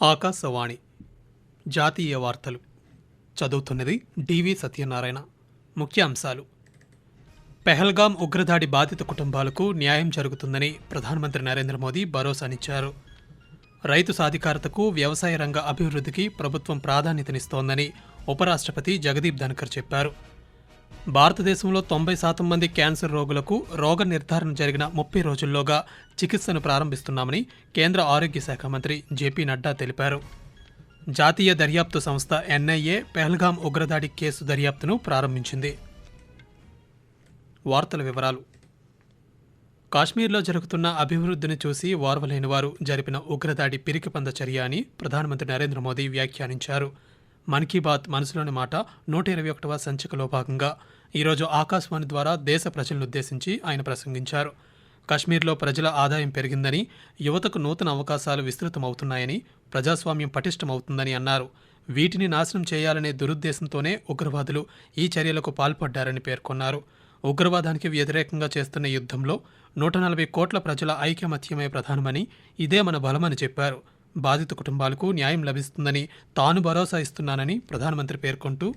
ఆకాశవాణి. జాతీయ వార్తలు. చదువుతున్నది డివి సత్యనారాయణ. ముఖ్యాంశాలు. పెహల్గాం ఉగ్రదాడి బాధిత కుటుంబాలకు న్యాయం జరుగుతుందని ప్రధానమంత్రి నరేంద్ర మోదీ భరోసానిచ్చారు. రైతు సాధికారతకు వ్యవసాయ రంగ అభివృద్ధికి ప్రభుత్వం ప్రాధాన్యతనిస్తోందని ఉపరాష్ట్రపతి జగదీప్ ధన్కర్ చెప్పారు. భారతదేశంలో తొంభై శాతం మంది క్యాన్సర్ రోగులకు రోగ నిర్ధారణ జరిగిన ముప్పై రోజుల్లోగా చికిత్సను ప్రారంభిస్తున్నామని కేంద్ర ఆరోగ్య శాఖ మంత్రి జేపీ నడ్డా తెలిపారు. జాతీయ దర్యాప్తు సంస్థ ఎన్ఐఏ పెహల్గాం ఉగ్రదాడి కేసు దర్యాప్తును ప్రారంభించింది. వార్తల వివరాలు. కాశ్మీర్లో జరుగుతున్న అభివృద్ధిని చూసి ఓర్వలేని వారు జరిపిన ఉగ్రదాడి పిరికిపంద చర్య అని ప్రధానమంత్రి నరేంద్ర మోదీ వ్యాఖ్యానించారు. మన్ కీ బాత్ మనసులోని మాట నూట ఇరవై ఒకటవ సంచికలో భాగంగా ఈరోజు ఆకాశవాణి ద్వారా దేశ ప్రజలనుద్దేశించి ఆయన ప్రసంగించారు. కశ్మీర్లో ప్రజల ఆదాయం పెరిగిందని యువతకు నూతన అవకాశాలు విస్తృతమవుతున్నాయని ప్రజాస్వామ్యం పటిష్టమవుతుందని అన్నారు. వీటిని నాశనం చేయాలనే దురుద్దేశంతోనే ఉగ్రవాదులు ఈ చర్యలకు పాల్పడ్డారని పేర్కొన్నారు. ఉగ్రవాదానికి వ్యతిరేకంగా చేస్తున్న యుద్ధంలో నూట నలభై కోట్ల ప్రజల ఐకమత్యమే ప్రధానమని ఇదే మన బలమని చెప్పారు. బాధిత కుటుంబాలకు న్యాయం లభిస్తుందని తాను భరోసా ఇస్తున్నానని ప్రధానమంత్రి పేర్కొంటూ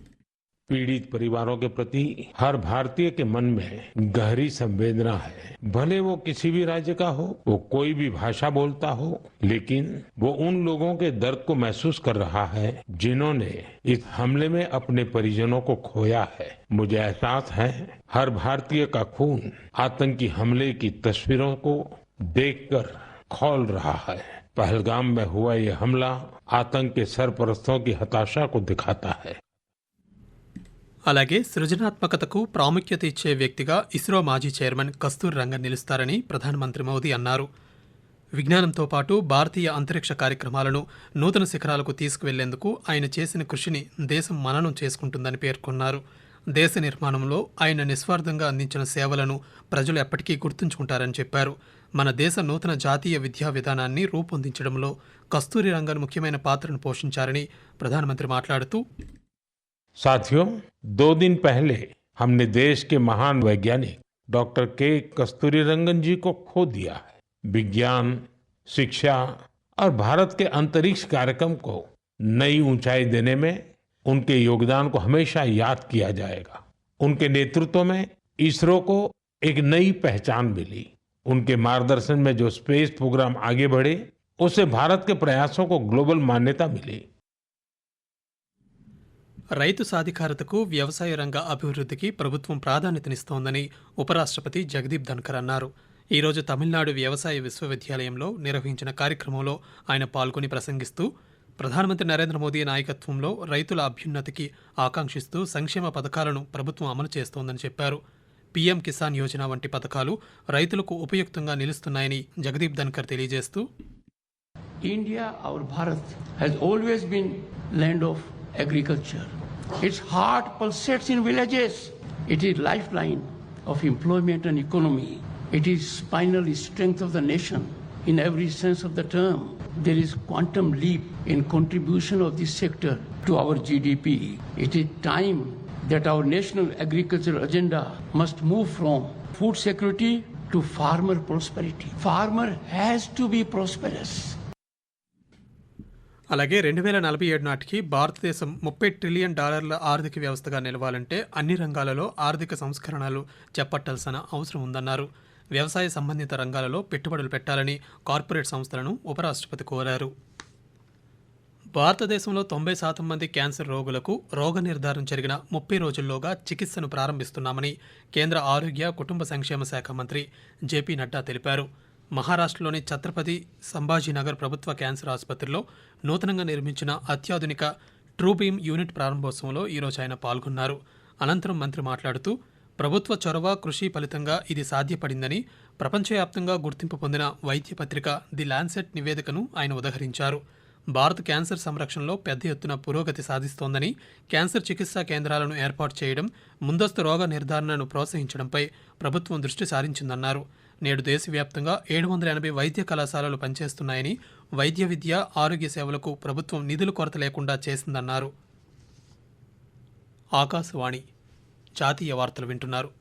पीड़ित परिवारों के प्रति हर भारतीय के मन में गहरी संवेदना है भले वो किसी भी राज्य का हो वो कोई भी भाषा बोलता हो लेकिन वो उन लोगों के दर्द को महसूस कर रहा है जिन्होंने इस हमले में अपने परिजनों को खोया है मुझे एहसास है हर भारतीय का खून आतंकी हमले की तस्वीरों को देखकर खौल रहा है पहलगाम में हुआ ये हमला आतंक के सरपरस्तों की हताशा को दिखाता है అలాగే సృజనాత్మకతకు ప్రాముఖ్యత ఇచ్చే వ్యక్తిగా ఇస్రో మాజీ చైర్మన్ కస్తూరి రంగన్ నిలుస్తారని ప్రధానమంత్రి మోదీ అన్నారు విజ్ఞానంతో పాటు భారతీయ అంతరిక్ష కార్యక్రమాలను నూతన శిఖరాలకు తీసుకువెళ్లేందుకు ఆయన చేసిన కృషిని దేశం మననం చేసుకుంటుందని పేర్కొన్నారు దేశ నిర్మాణంలో ఆయన నిస్వార్థంగా అందించిన సేవలను ప్రజలు ఎప్పటికీ గుర్తుంచుకుంటారని చెప్పారు మన దేశ నూతన జాతీయ విద్యా విధానాన్ని రూపొందించడంలో కస్తూరి రంగన్ ముఖ్యమైన పాత్రను పోషించారని ప్రధానమంత్రి మాట్లాడుతూ साथियों दो दिन पहले हमने देश के महान वैज्ञानिक डॉक्टर के कस्तूरी रंगन जी को खो दिया है विज्ञान शिक्षा और भारत के अंतरिक्ष कार्यक्रम को नई ऊंचाई देने में उनके योगदान को हमेशा याद किया जाएगा उनके नेतृत्व में इसरो को एक नई पहचान मिली उनके मार्गदर्शन में जो स्पेस प्रोग्राम आगे बढ़े उससे भारत के प्रयासों को ग्लोबल मान्यता मिली రైతు సాధికారతకు వ్యవసాయ రంగ అభివృద్ధికి ప్రభుత్వం ప్రాధాన్యతనిస్తోందని ఉపరాష్ట్రపతి జగదీప్ ధన్కర్ అన్నారు ఈరోజు తమిళనాడు వ్యవసాయ విశ్వవిద్యాలయంలో నిర్వహించిన కార్యక్రమంలో ఆయన పాల్గొని ప్రసంగిస్తూ ప్రధానమంత్రి నరేంద్ర మోదీ నాయకత్వంలో రైతుల అభ్యున్నతికి ఆకాంక్షిస్తూ సంక్షేమ పథకాలను ప్రభుత్వం అమలు చేస్తోందని చెప్పారు పీఎం కిసాన్ యోజన వంటి పథకాలు రైతులకు ఉపయుక్తంగా నిలుస్తున్నాయని జగదీప్ ధన్కర్ తెలియజేస్తూ India our Bharat has always been land of agriculture its heart pulsates in villages it is lifeline of employment and economy it is spinal strength of the nation in every sense of the term there is quantum leap in contribution of this sector to our GDP it is time that our national agricultural agenda must move from food security to farmer prosperity. Farmer has to be prosperous. అలాగే రెండు వేల నలభై ఏడు నాటికి భారతదేశం ముప్పై trillion డాలర్ల ఆర్థిక వ్యవస్థగా నిలవాలంటే అన్ని రంగాలలో ఆర్థిక సంస్కరణలు చేపట్టాల్సిన అవసరం ఉందన్నారు వ్యవసాయ సంబంధిత రంగాలలో పెట్టుబడులు పెట్టాలని కార్పొరేట్ సంస్థలను ఉపరాష్ట్రపతి కోరారు భారతదేశంలో తొంభై శాతం మంది క్యాన్సర్ రోగులకు రోగ నిర్ధారణ జరిగిన ముప్పై రోజుల్లోగా చికిత్సను ప్రారంభిస్తున్నామని కేంద్ర ఆరోగ్య కుటుంబ సంక్షేమ శాఖ మంత్రి జేపీ నడ్డా తెలిపారు. మహారాష్ట్రలోని ఛత్రపతి సంభాజీనగర్ ప్రభుత్వ క్యాన్సర్ ఆసుపత్రిలో నూతనంగా నిర్మించిన అత్యాధునిక ట్రూబీమ్ యూనిట్ ప్రారంభోత్సవంలో ఈరోజు ఆయన పాల్గొన్నారు. అనంతరం మంత్రి మాట్లాడుతూ ప్రభుత్వ చొరవ కృషి ఫలితంగా ఇది సాధ్యపడిందని ప్రపంచవ్యాప్తంగా గుర్తింపు పొందిన వైద్య పత్రిక ది ల్యాన్సెట్ నివేదికను ఆయన ఉదహరించారు. భారత్ క్యాన్సర్ సంరక్షణలో పెద్ద ఎత్తున పురోగతి సాధిస్తోందని క్యాన్సర్ చికిత్సా కేంద్రాలను ఏర్పాటు చేయడం ముందస్తు రోగ నిర్ధారణను ప్రోత్సహించడంపై ప్రభుత్వం దృష్టి సారించిందన్నారు. నేడు దేశవ్యాప్తంగా ఏడు వందల ఎనభై వైద్య కళాశాలలు పనిచేస్తున్నాయని వైద్య విద్య ఆరోగ్య సేవలకు ప్రభుత్వం నిధులు కొరత లేకుండా చేసిందన్నారు. ఆకాశవాణి జాతీయ వార్తలు వింటున్నారు.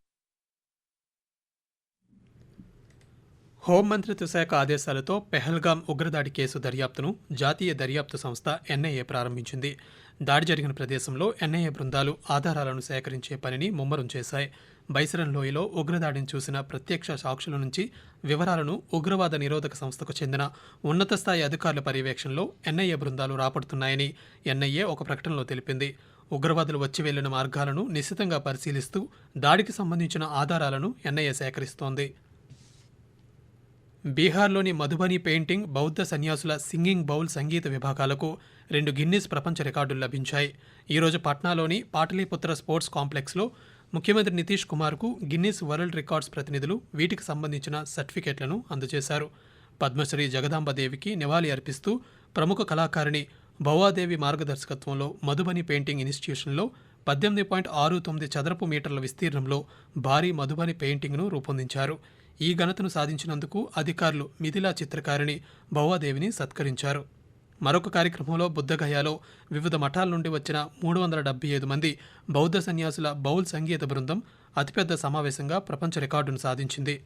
హోంమంత్రిత్వ శాఖ ఆదేశాలతో పెహల్గాం ఉగ్రదాడి కేసు దర్యాప్తును జాతీయ దర్యాప్తు సంస్థ ఎన్ఐఏ ప్రారంభించింది. దాడి జరిగిన ప్రదేశంలో ఎన్ఐఏ బృందాలు ఆధారాలను సేకరించే పనిని ముమ్మరం చేశాయి. బైసరన్ లోయలో ఉగ్రదాడిని చూసిన ప్రత్యక్ష సాక్షుల నుంచి వివరాలను ఉగ్రవాద నిరోధక సంస్థకు చెందిన ఉన్నత స్థాయి అధికారుల పర్యవేక్షణలో ఎన్ఐఏ బృందాలు రాపడుతున్నాయని ఎన్ఐఏ ఒక ప్రకటనలో తెలిపింది. ఉగ్రవాదులు వచ్చి వెళ్ళిన మార్గాలను నిశితంగా పరిశీలిస్తూ దాడికి సంబంధించిన ఆధారాలను ఎన్ఐఏ సేకరిస్తోంది. బీహార్లోని మధుబని పెయింటింగ్ బౌద్ధ సన్యాసుల సింగింగ్ బౌల్ సంగీత విభాగాలకు రెండు గిన్నిస్ ప్రపంచ రికార్డులు లభించాయి. ఈరోజు పాట్నాలోని పాటలీపుత్ర స్పోర్ట్స్ కాంప్లెక్స్లో ముఖ్యమంత్రి నితీష్ కుమార్కు గిన్నిస్ వరల్డ్ రికార్డ్స్ ప్రతినిధులు వీటికి సంబంధించిన సర్టిఫికెట్లను అందజేశారు. పద్మశ్రీ జగదాంబదేవికి నివాళి అర్పిస్తూ ప్రముఖ కళాకారిణి భవాదేవి మార్గదర్శకత్వంలో మధుబని పెయింటింగ్ ఇన్స్టిట్యూషన్లో పద్దెనిమిది పాయింట్ ఆరు తొమ్మిది చదరపు మీటర్ల విస్తీర్ణంలో భారీ మధుబని పెయింటింగ్ను రూపొందించారు. ఈ ఘనతను సాధించినందుకు అధికారులు మిథిలా చిత్రకారిణి భౌవాదేవిని సత్కరించారు. మరొక కార్యక్రమంలో బుద్ధగయాలో వివిధ మఠాల నుండి వచ్చిన మూడు వందల డెబ్బై ఐదు మంది బౌద్ధ సన్యాసుల బౌల్ సంగీత బృందం అతిపెద్ద సమావేశంగా ప్రపంచ రికార్డును సాధించింది.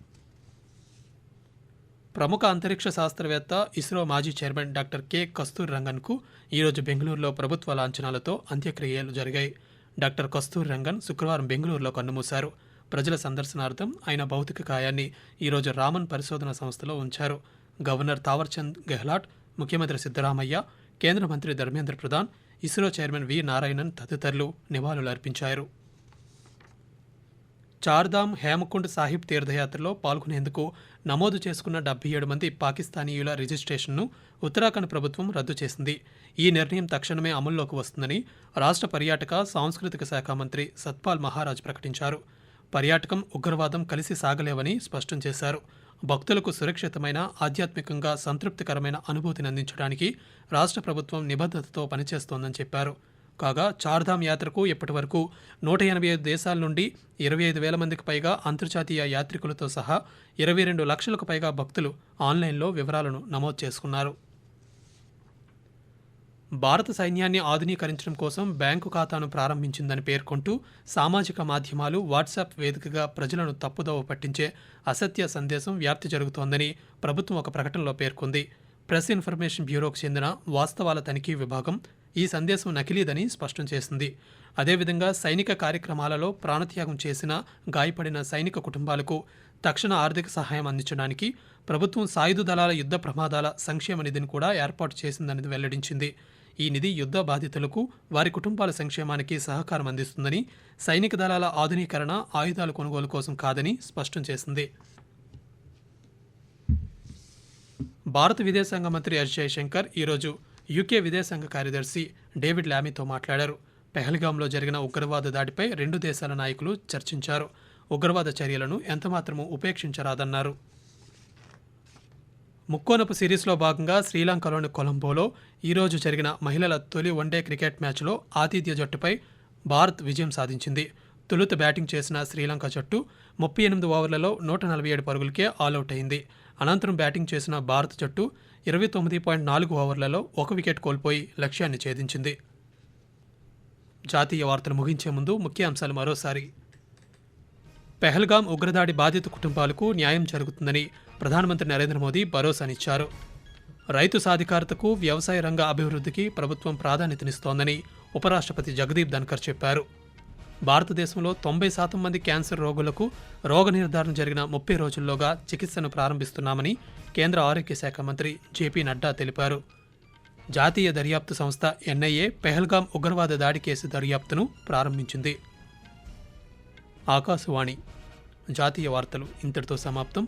ప్రముఖ అంతరిక్ష శాస్త్రవేత్త ఇస్రో మాజీ చైర్మన్ డాక్టర్ కె. కస్తూర్ రంగన్కు ఈరోజు బెంగళూరులో ప్రభుత్వ లాంఛనాలతో అంత్యక్రియలు జరిగాయి. డాక్టర్ కస్తూర్ రంగన్ శుక్రవారం బెంగళూరులో కన్నుమూశారు. ప్రజల సందర్శనార్థం ఆయన భౌతిక కాయాన్ని ఈరోజు రామన్ పరిశోధన సంస్థలో ఉంచారు. గవర్నర్ తావర్చంద్ గెహ్లాట్ ముఖ్యమంత్రి సిద్దరామయ్య కేంద్ర మంత్రి ధర్మేంద్ర ప్రధాన్ ఇస్రో చైర్మన్ వి నారాయణన్ తదితరులు నివాళులు అర్పించారు. చార్ధామ్ హేమకుండ్ సాహిబ్ తీర్థయాత్రలో పాల్గొనేందుకు నమోదు చేసుకున్న డెబ్బై ఏడు మంది పాకిస్తానీయుల రిజిస్ట్రేషన్ను ఉత్తరాఖండ్ ప్రభుత్వం రద్దు చేసింది. ఈ నిర్ణయం తక్షణమే అమల్లోకి వస్తుందని రాష్ట్ర పర్యాటక సాంస్కృతిక శాఖ మంత్రి సత్పాల్ మహారాజ్ ప్రకటించారు. పర్యాటకం ఉగ్రవాదం కలిసి సాగలేవని స్పష్టం చేశారు. భక్తులకు సురక్షితమైన ఆధ్యాత్మికంగా సంతృప్తికరమైన అనుభూతిని అందించడానికి రాష్ట్ర ప్రభుత్వం నిబద్ధతతో పనిచేస్తోందని చెప్పారు. కాగా చార్ధామ్ యాత్రకు ఇప్పటివరకు నూట ఎనభై ఐదు దేశాల నుండి ఇరవై ఐదు వేల మందికి పైగా అంతర్జాతీయ యాత్రికులతో సహా ఇరవై రెండు లక్షలకు పైగా భక్తులు ఆన్లైన్లో వివరాలను నమోదు చేసుకున్నారు. భారత సైన్యాన్ని ఆధునీకరించడం కోసం బ్యాంకు ఖాతాను ప్రారంభించిందని పేర్కొంటూ సామాజిక మాధ్యమాలు వాట్సాప్ వేదికగా ప్రజలను తప్పుదోవ పట్టించే అసత్య సందేశం వ్యాప్తి జరుగుతోందని ప్రభుత్వం ఒక ప్రకటనలో పేర్కొంది. ప్రెస్ ఇన్ఫర్మేషన్ బ్యూరోకు చెందిన వాస్తవాల తనిఖీ విభాగం ఈ సందేశం నకిలీదని స్పష్టం చేసింది. అదేవిధంగా సైనిక కార్యక్రమాలలో ప్రాణత్యాగం చేసిన గాయపడిన సైనిక కుటుంబాలకు తక్షణ ఆర్థిక సహాయం అందించడానికి ప్రభుత్వం సాయుధ దళాల యుద్ధ ప్రమాదాల సంక్షేమ నిధిని కూడా ఏర్పాటు చేసిందని వెల్లడించింది. ఈ నిధి యుద్ధ బాధితులకు వారి కుటుంబాల సంక్షేమానికి సహకారం అందిస్తుందని సైనిక దళాల ఆధునీకరణ ఆయుధాల కొనుగోలు కోసం కాదని స్పష్టం చేసింది. భారత విదేశాంగ మంత్రి ఎస్ జయశంకర్ ఈరోజు యూకే విదేశాంగ కార్యదర్శి డేవిడ్ లామీతో మాట్లాడారు. పెహల్గాంలో జరిగిన ఉగ్రవాద దాడిపై రెండు దేశాల నాయకులు చర్చించారు. ఉగ్రవాద చర్యలను ఎంతమాత్రమూ ఉపేక్షించరాదన్నారు. ముక్కోనపు సిరీస్లో భాగంగా శ్రీలంకలోని కొలంబోలో ఈరోజు జరిగిన మహిళల తొలి వన్డే క్రికెట్ మ్యాచ్లో ఆతిథ్య జట్టుపై భారత్ విజయం సాధించింది. తొలుత బ్యాటింగ్ చేసిన శ్రీలంక జట్టు ముప్పై ఎనిమిది ఓవర్లలో నూట నలభై ఏడు పరుగులకే ఆలౌట్ అయింది. అనంతరం బ్యాటింగ్ చేసిన భారత జట్టు ఇరవై తొమ్మిది పాయింట్ నాలుగు ఓవర్లలో ఒక వికెట్ కోల్పోయి లక్ష్యాన్ని ఛేదించింది. జాతీయ వార్తలు ముగించే ముందు ముఖ్య అంశాలు మరోసారి. పెహల్గాం ఉగ్రదాడి బాధిత కుటుంబాలకు న్యాయం జరుగుతుందని ప్రధానమంత్రి నరేంద్ర మోదీ భరోసానిచ్చారు. రైతు సాధికారతకు వ్యవసాయ రంగ అభివృద్ధికి ప్రభుత్వం ప్రాధాన్యతనిస్తోందని ఉపరాష్ట్రపతి జగదీప్ ధన్కర్ చెప్పారు. భారతదేశంలో తొంభై శాతం మంది క్యాన్సర్ రోగులకు రోగ నిర్ధారణ జరిగిన ముప్పై రోజుల్లోగా చికిత్సను ప్రారంభిస్తున్నామని కేంద్ర ఆరోగ్య శాఖ మంత్రి జేపీ నడ్డా తెలిపారు. జాతీయ దర్యాప్తు సంస్థ ఎన్ఐఏ పెహల్గాం ఉగ్రవాద దాడి కేసు దర్యాప్తును ప్రారంభించింది. ఆకాశవాణి జాతీయ వార్తలు ఇంతటితో సమాప్తం.